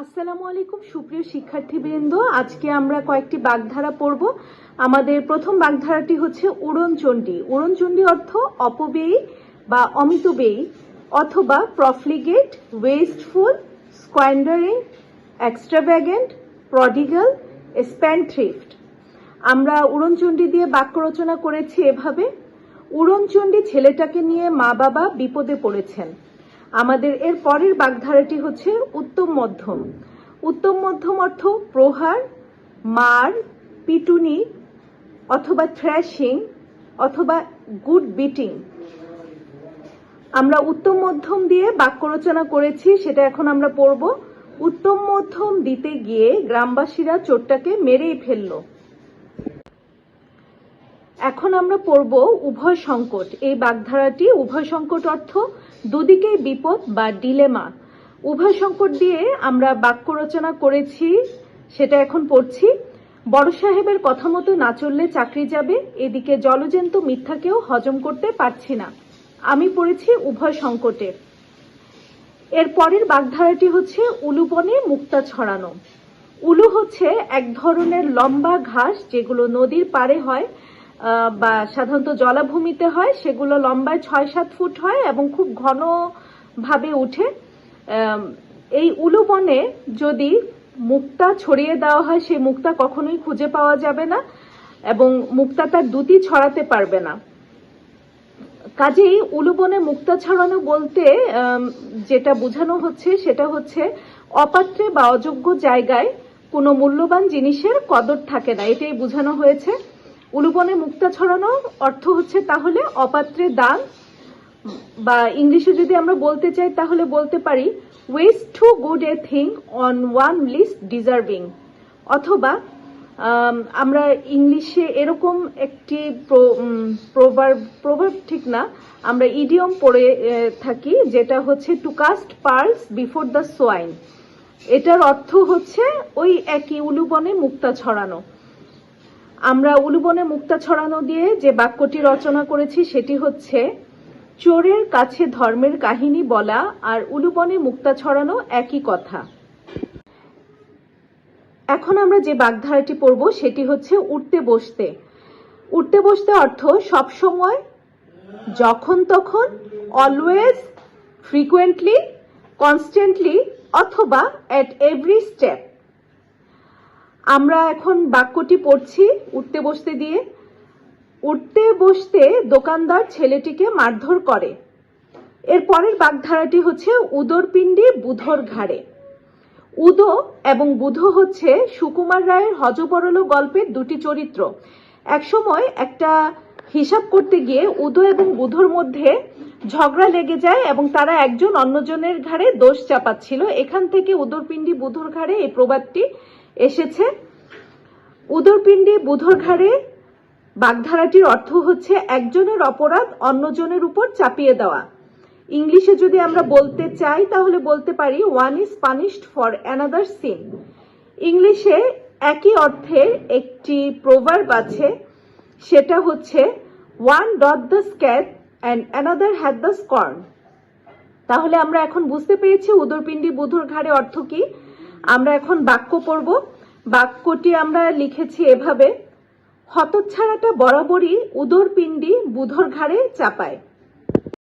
আসসালামু আলাইকুম, সুপ্রিয় শিক্ষার্থীবৃন্দ। আজকে আমরা কয়েকটি বাগধারা পড়ব। আমাদের প্রথম বাগধারাটি হচ্ছে উড়নচণ্ডী। উড়নচণ্ডী অর্থ অপব্যয়ী বা অমিতব্যয়ী অথবা প্রফলিগেট ওয়েস্টফুল স্কোয়ান্ডারিং এক্সট্রাভ্যাগেন্ট প্রডিগাল স্প্যান্ডথ্রিফট আমরা উড়নচণ্ডী দিয়ে বাক্য রচনা করেছি এভাবে। উড়নচণ্ডী ছেলেটাকে নিয়ে মা বাবা বিপদে পড়েছেন। আমাদের এর পরের বাগধারাটি হচ্ছে উত্তম মধ্যম। উত্তম মধ্যম অর্থ প্রহার, মার, পিটুনি অথবা থ্র্যাশিং অথবা গুড বিটিং আমরা উত্তম মধ্যম দিয়ে বাক্য রচনা করেছি, সেটা এখন আমরা পড়ব। উত্তম মধ্যম দিতে গিয়ে গ্রামবাসীরা চোরটাকে মেরেই ফেলল। এখন আমরা পড়ব উভয় সংকট। এই বাগধারাটি উভয় সংকট অর্থ, দুদিকেই বিপদ বা ডিলেমা। উভয় সংকট দিয়ে আমরা বাক্য রচনা করেছি, সেটা এখন পড়ছি। বড় সাহেবের কথা মতো না চললে চাকরি যাবে, এদিকে জলজন্ত মিথ্যাকেও হজম করতে পারছি না। আমি পড়েছি উভয় সংকটে। এর পরের বাগধারাটি হচ্ছে উলুবনে মুক্তা ছড়ানো। উলু হচ্ছে এক ধরনের লম্বা ঘাস যেগুলো নদীর পাড়ে হয় বা সাধারণত জলাভূমিতে হয়, সেগুলো লম্বায় ছয় সাত ফুট হয় এবং খুব ঘন ভাবে উঠে এই উলুবনে যদি মুক্তা ছড়িয়ে দেওয়া হয়, সেই মুক্তা কখনোই খুঁজে পাওয়া যাবে না এবং মুক্তা তার দুটি ছড়াতে পারবে না। কাজেই উলুবনে মুক্তা ছড়ানো বলতে যেটা বোঝানো হচ্ছে, সেটা হচ্ছে অপাত্রে বা অযোগ্য জায়গায় কোনো মূল্যবান জিনিসের কদর থাকে না। এটাই বোঝানো হয়েছে। উলুবনে মুক্তা ছড়ানো অর্থ হচ্ছে তাহলে অপাত্রে দান। বা ইংলিশে যদি আমরা বলতে চাই, তাহলে বলতে পারি waste to good a thing on one least deserving অথবা আমরা ইংলিশে এরকম একটি প্রভার্ব প্রভার্ব ঠিক না, আমরা ইডিয়ম পড়ে থাকি, যেটা হচ্ছে to cast pearls before the swine এটার অর্থ হচ্ছে ওই একই উলুবনে মুক্তা ছড়ানো। আমরা উলুবনে মুক্তা ছড়ানো দিয়ে যে বাক্যটি রচনা করেছি সেটি হচ্ছে, চোরের কাছে ধর্মের কাহিনী বলা আর উলুবনে মুক্তা ছড়ানো একই কথা। এখন আমরা যে বাগধারাটি পড়ব সেটি হচ্ছে, উঠতে বসতে। উঠতে বসতে অর্থ সব সময়, যখন তখন অলওয়েজ ফ্রিকুয়েন্টলি কনস্ট্যান্টলি অথবা এট এভরি স্টেপ আমরা এখন বাক্যটি পড়ছি উঠতে বসতে দিয়ে। উঠতে বসতে দোকানদার ছেলেটিকে মারধর করে। এর পরের বাগধারাটি হচ্ছে উদরপিণ্ডি বুধর ঘাড়ে। উদো এবং বুধ হচ্ছে সুকুমার রায়ের হজবরল গল্পের দুটি চরিত্র। একসময় একটা হিসাব করতে গিয়ে উদো এবং বুধর মধ্যে ঝগড়া লেগে যায় এবং তারা একজন অন্যজনের ঘাড়ে দোষ চাপাচ্ছিল। এখান থেকে উদরপিণ্ডি বুধর ঘাড়ে এই প্রবাদটি এসেছে। উদরপিণ্ডি বুধর ঘাড়ে বাগধারাটির অর্থ হচ্ছে একজনের অপরাধ অন্যজনের উপর চাপিয়ে দেওয়া। ইংলিশে যদি আমরা বলতে চাই, তাহলে বলতে পারি one is punished for another sin ইংলিশে একই অর্থের একটি প্রভার্ব আছে, সেটা হচ্ছে one doth the scathe and another had the scorn তাহলে আমরা এখন বুঝতে পেরেছি উদরপিণ্ডি বুধুর ঘাড়ে অর্থ কি। আমরা এখন বাক্য পড়ব। বাক্যটি আমরা লিখেছি এভাবে, হতচ্ছাড়াটা বরাবরই উদর পিণ্ডি বুধর ঘাড়ে চাপায়।